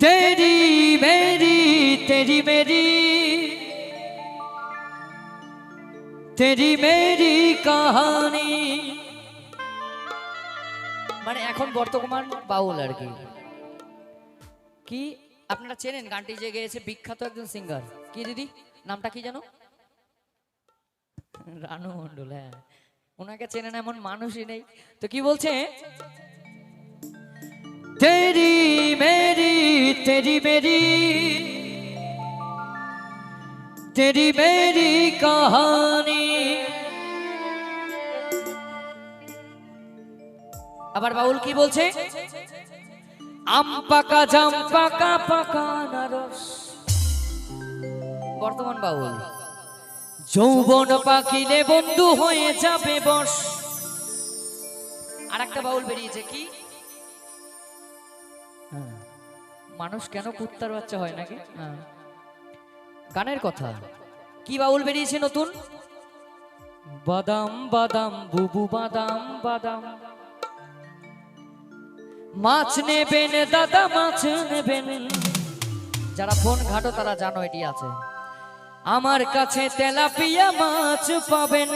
तेरी मेरी तेरी मेरी तेरी मेरी कहानी মানে এখন বর্তমান বাউল আর কি কি আপনারা চেনেন গানটি যে গেয়েছে বিখ্যাত একজন সিঙ্গার কি দিদি নামটা কি জানো রানু মন্ডল হ্যাঁ ওনাকে চেনেন এমন মানুষই নেই তো কি বলছে तेरी मेरी तेरी मेरी तेरी मेरी कहानी আবার বাউল কি বলছে আম পাকা জাম পাকা পাকা নারস বর্তমান বাউল যৌবন পাখিলে বন্ধু হয়ে যাবে বস আর একটা বাউল বেরিয়েছে কি মানুষ কেন কুত্তার বাচ্চা হয় নাকি? হ্যাঁ। গানের কথা। কি বাউল বেরিয়েছে নতুন? বাদাম বাদাম বুবু বাদাম বাদাম। মাছ নেবেন দাদা মাছ নেবেন। যারা ফোন ঘাটো তারা জানো এটি আছে। আমার কাছে তেলাপিয়া মাছ পাবেন।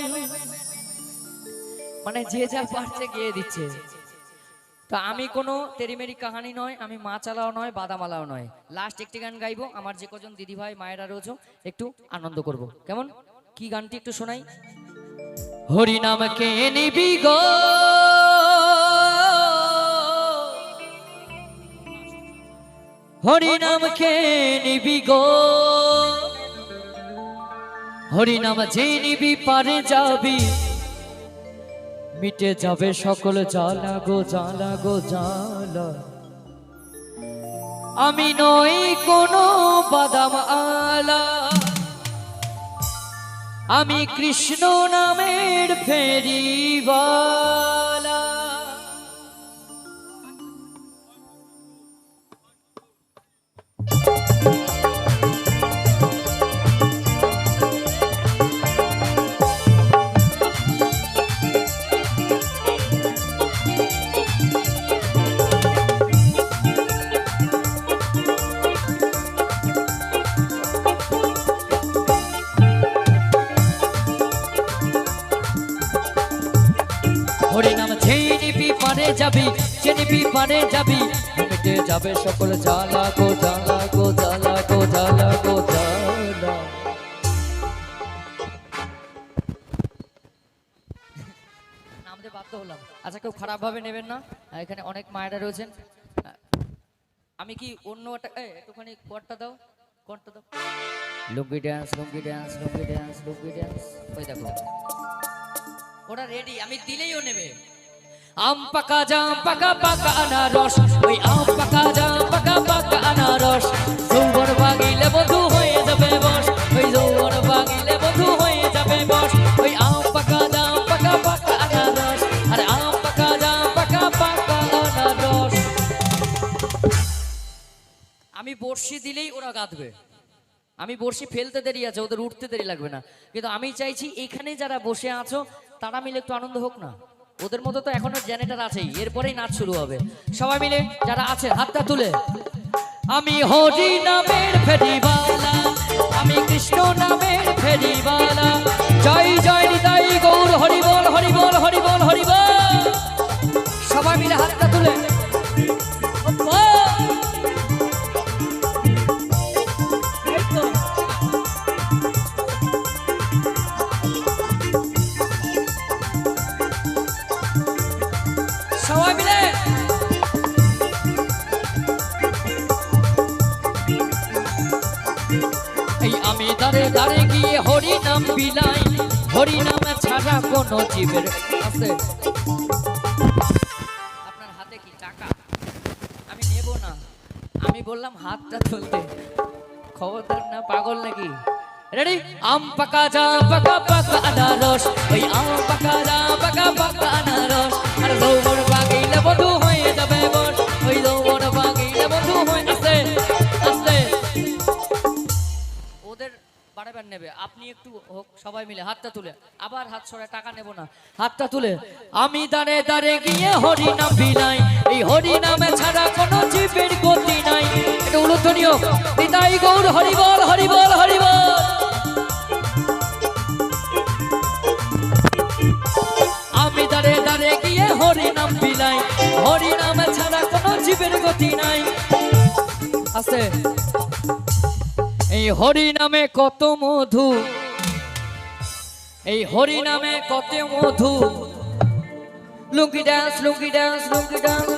মানে যে যা পারছে গিয়ে দিচ্ছে। তো আমি কোনো তেরিমেরি কাহানি নয়, আমি মাছালাও নয় বাদামালাও নয়। লাস্ট একটি গান গাইবো, আমার যে কজন দিদিভাই, মায়েরা রয়েছে, একটু আনন্দ করব। কেমন? কি গানটি একটু শোনাই? হরিনাম কে নিবি গো? হরিনাম কে নিবি গো? হরিনাম যে নিবি, পারে যাবি। মিটে যাবে সকল জ্বালা গো জ্বালা গো, জ্বালা। আমি নই কোনো বাদাম আলা। আমি কৃষ্ণ নামের ফেরিবালা হরিনাম ছেই নিবি পারে যাবি চেনিবি পারে যাবি মিটে যাবে সকল জ্বালা গো জ্বালা গো জ্বালা গো জ্বালা গো, জ্বালা। নামতে বাধ্য হলাম। আচ্ছা কেউ খারাপ ভাবে নেবেন না। এখানে অনেক মায়েরা রয়েছেন। আমি কি অন্য একটা একটুখানি কটটা দাও কটটা দাও। Lungi dance lungi dance lungi dance lungi dance ওই দেখো। ওরা রেডি আমি দিলেই ও নেবে। আম পাকা জাম, পাকা পাকা আনারস, ওই আম পাকা জাম, পাকা পাকা আনারস। যৌবন বাগিলে বধু হয়ে যাবে বস, ওই যৌবন বাগিলে বধু হয়ে যাবে বস। ওই আম পাকা জাম, পাকা পাকা আনারস, আরে আম পাকা জাম, পাকা পাকা আনারস। আমি বর্ষি দিলেই ওরা গাঁদবে। আমি বর্ষি ফেলতে দেরি আছে, ওদের উঠতে দেরি লাগবে না। কিন্তু আমি চাইছি এখানে যারা বসে আছো তারা মিলে একটু আনন্দ হোক না। ওদের মতো তো এখনও জেনেটার আছেই, এরপরেই নাচ শুরু হবে। সবাই মিলে যারা আছে হাতটা তুলে। আমি হরি নামের ফেরিবালা আমি কৃষ্ণ নামের ফেরিবালা বিলাই, হরি নাম ছাড়া কোনো জীবের আছে। আপনার হাতে কি টাকা? আমি নেব না। আমি বললাম, হাতটা তুলতে। খবরদার না, পাগল নাকি? রেডি আম পাকা, যা পাকা পাকা আনারস। ওই আম পাকা, যা পাকা পাকা আনারস। আর যৌবন পাগিলে বধু আপনি একটু হোক, সবাই মিলে হাতটা তুলে। আবার হাত সরে টাকা নেব না। হাতটা তুলে। আমি দাঁড়ে দাঁড়ে গিয়ে হরি নাম বিলাই এই হরি নামে ছাড়া কোনো জীবের গতি নাই। এটা উলুধ্বনীয় নিতাই গৌর, হরিবল হরিবল হরিবল। আমি দাঁড়ে দাঁড়ে গিয়ে হরি নাম বিলাই হরি নাম ছাড়া কোনো জীবের গতি নাই। আছে। হরি নামে কত মধু? এই হরি নামে কত মধু? Lungi dance lungi dance lungi dance.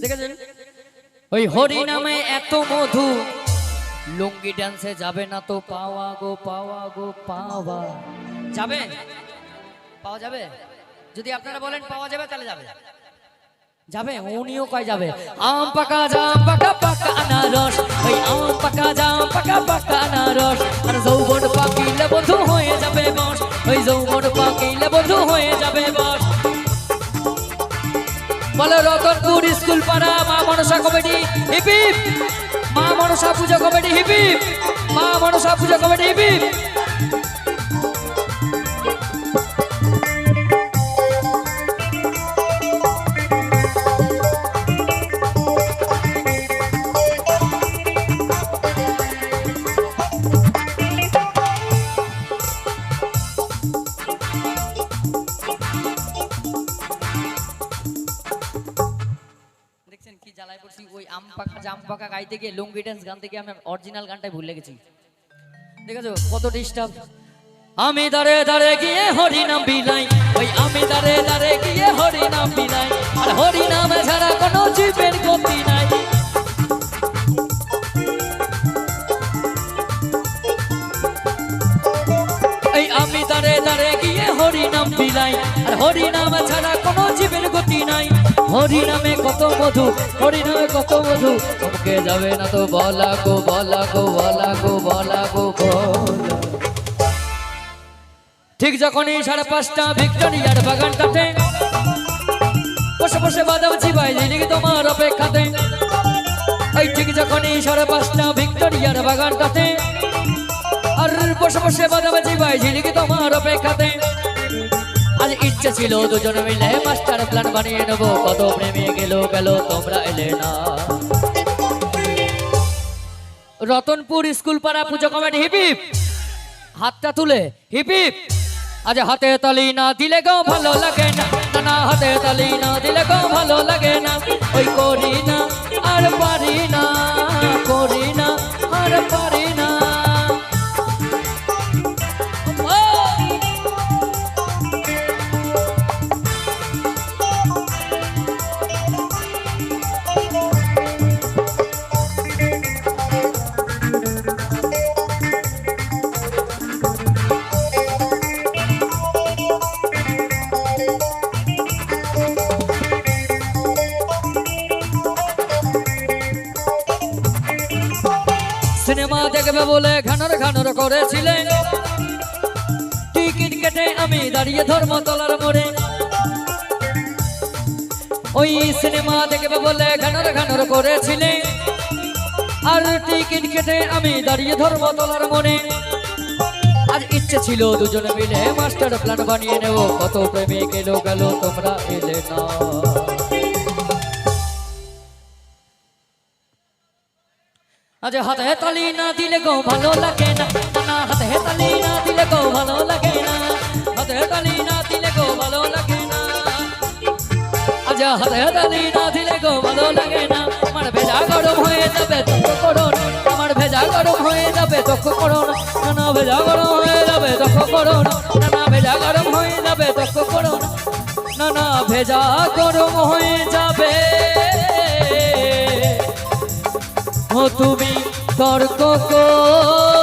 দেখেছেন? ওই হরি নামে এত মধু। লুঙ্গি ডান্সে যাবে না তো পাওয়া গো পাওয়া গো, পাওয়া। যাবে? পাওয়া যাবে? যদি আপনারা বলেন পাওয়া যাবে, তাহলে যাবে। যাবে? উনিও কয় যাবে? আম পাকা জাম পাকা পাকা আনারস। ওই আম পাকা জাম পাকা পাকা আনারস। আর যৌবন পাকিলে বন্ধু হয়ে যাবে বস। ওই যৌবন পাকিলে বন্ধু হয়ে যাবে বস। বলো রতনপুর স্কুল পাড়া মা মনসা কমিটি হিপিপ। মা মনসা পূজা কমিটি হিপিপ। মা মনসা পূজা কমিটি হিপিপ। জ্বালায় পড়ছি ওই আম পাকা জাম পাকা গাইতে গিয়ে লুঙ্গি ড্যান্স গান থেকে আমি অরিজিনাল গানটাই ভুলে গেছি। দেখেছ? কত ডিস্টার্ব আমি দাঁড়ে দাঁড়ে গিয়ে হরি নাম বিলাই, ওই আমি দাঁড়ে দাঁড়ে গিয়ে হরি নাম বিলাই, আর হরি নামে ছাড়া কোনো জীবের গতি নাই। এই আমি দাঁড়ে দাঁড়ে গিয়ে হরি নাম বিলাই, আর হরি নাম ছাড়া কোনো জীবের গতি নাই। হরি নামে কত মধু, হরি নামে কত মধু চমকে যাবে না তো বলা গো বলা গো বলা গো বলা গো ঠিক যখনই সাড়ে পাঁচটা ভিক্টোরিয়ার বাগানটাতে বসে বসে বাদাম চিবাই দিলি তোমার অপেক্ষাতে। এই ঠিক যখনই সাড়ে পাঁচটা ভিক্টোরিয়ার বাগানটাতে আর বসে বসে বাদাম চিবাই ঝিলিকি তোমার অপেক্ষাতে। আজ ইচ্ছে ছিল দুজন মিলে মাস্টার প্ল্যান বানিয়ে নেব। কত প্রেমে গেল গেল তোমরা এলে না। রতনপুর স্কুল পাড়া পুজো কমিটি হিপিপ! হাতটা তুলে হিপিপ! আজ হাতে তালি না দিলে গো ভালো লাগে না, না হাতে তালি না দিলে গো ভালো লাগে না। ওই করি না আর পারি না করি না আর পারি না। দেখবে বলে ঘানর ঘানর করেছিলেন? টিকিট কেটে আমি দাঁড়িয়ে ধর্মতলার মোড়ে। ওই সিনেমা দেখবে বলে ঘানর ঘানর করেছিলেন। আর টিকিট কেটে আমি দাঁড়িয়ে ধর্মতলার মোড়ে। আর ইচ্ছে ছিল দুজনে মিলে মাস্টার প্ল্যান বানিয়ে নেব। কত প্রেমে গেল গেল, তোমরা এলে না। আজ হাতে তালি না দিলে গো ভালো লাগে না। না, হাতে তালি না দিলে গো ভালো লাগে না। হাতে তালি না দিলে গো ভালো লাগে না। আজ হাতে তালি না দিলে গো ভালো লাগে না। আমার ভেজা গরম হয়ে যাবে তক্ষ করো না। আমার ভেজা গরম হয়ে যাবে তক্ষ করো না। না ভেজা গরম হয়ে যাবে তক্ষ করো না। না ভেজা গরম হয়ে যাবে তক্ষ করো না না, ভেজা গরম হয়ে তুমি তর্ক করো।